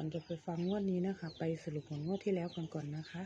อนจะไปฟังงวดนี้นะคะ ไปสรุปผลงวดที่แล้วกันก่อนนะคะ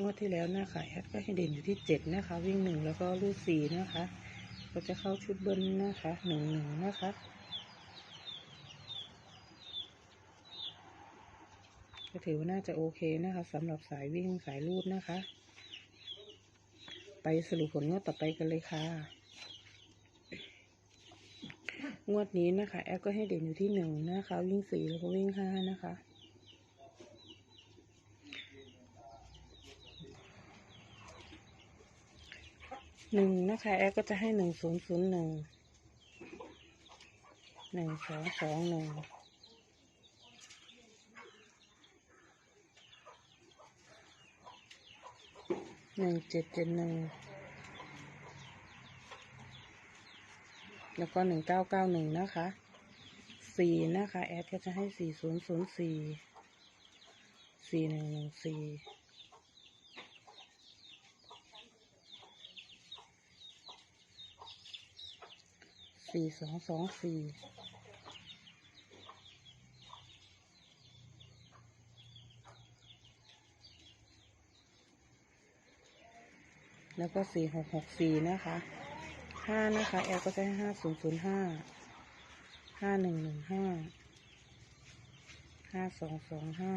งวดที่แล้วนะคะแอดก็ให้เด่นอยู่ที่เจ็ดนะคะ วิ่งหนึ่งแล้วก็ลูดสี่นะคะ ก็จะเข้าชุดเบิ้ลนะคะหนึ่งหนึ่งนะคะก็ถือว่าน่าจะโอเคนะคะสำหรับสายวิ่งสายลูดนะคะ ไปสรุปผลงวดต่อไปกันเลยค่ะ งวดนี้นะคะ แอปก็ให้เด่นอยู่ที่หนึ่งนะคะ วิ่งสี่แล้วก็วิ่งห้านะคะหนึ่งนะคะแอปก็จะให้หนึ่งศูนย์ศูนย์หนึ่งหนึ่งสองสองหนึ่งหนึ่งเจ็ดเจ็ดหนึ่ง แล้วก็หนึ่งเก้าเก้าหนึ่งนะคะสี่นะคะ แอดก็จะให้สี่ศูนย์ศูนย์สี่สี่หนึ่งหนึ่งสี่สี่สองสองสี่แล้วก็สี่หกหกสี่นะคะ ห้านะคะแอลก็ให้ห้าศูนย์ศูนย์ห้าห้าหนึ่งหนึ่งห้าห้าสองสองห้า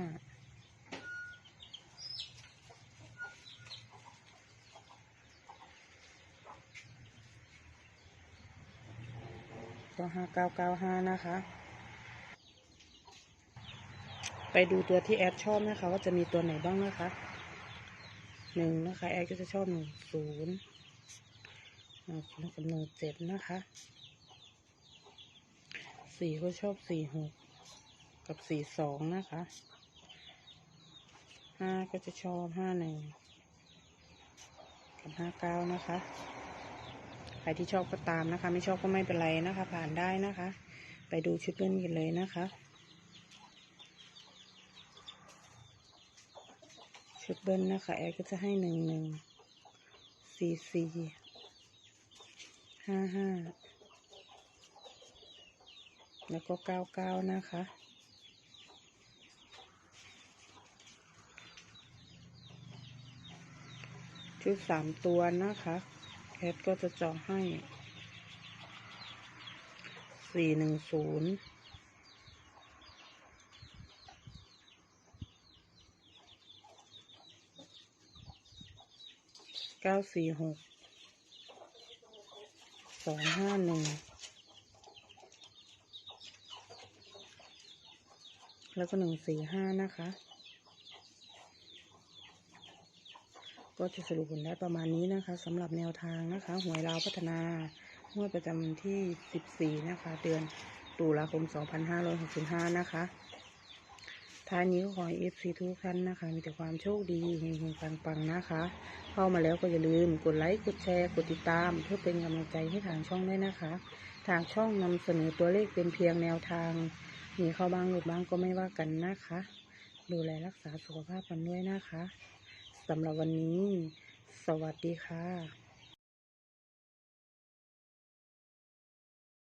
ก็ห้าเก้าเก้าห้านะคะ ไปดูตัวที่แอดชอบนะคะ ว่าจะมีตัวไหนบ้างนะคะหนึ่งนะคะ แอดก็จะชอบหนึ่งศูนย์ แล้วก็หนึ่งเจ็ดนะคะสี่ก็ชอบสี่หกกับสี่สองนะคะห้าก็จะชอบห้าหนึ่งกับห้าเก้านะคะ ใครที่ชอบก็ตามนะคะ ไม่ชอบก็ไม่เป็นไรนะคะ ผ่านได้นะคะ ไปดูชุดเล่นกันเลยนะคะชุดเบิ้ลนะคะแอร์ก็จะให้หนึ่งหนึ่งสี่สี่ ห้าห้าแล้วก็เก้าเก้านะคะ ชุดสามตัวนะคะแอดก็จะจาะให้สี่หนึ่งศูนย์เก้าสี่หก สองห้าหนึ่งแล้วก็หนึ่งสี่ห้านะคะ ก็จะสรุปผลได้ประมาณนี้นะคะสำหรับแนวทางนะคะ หวยลาวพัฒนางวดประจำวันที่ 14 นะคะ เดือนตุลาคม 2565 นะคะ ท้ายนี้ก็ขอให้ FC ทุกท่านนะคะ มีแต่ความโชคดีเฮงๆปังๆนะคะ เข้ามาแล้วก็อย่าลืมกดไลค์กดแชร์กดติดตาม เพื่อเป็นกำลังใจให้ทางช่องด้วยนะคะ ทางช่องนำเสนอตัวเลขเป็นเพียงแนวทาง มีเข้าบ้างหลุดบ้างก็ไม่ว่ากันนะคะ ดูแลรักษาสุขภาพกันด้วยนะคะสำหรับวันนี้ สวัสดีค่ะ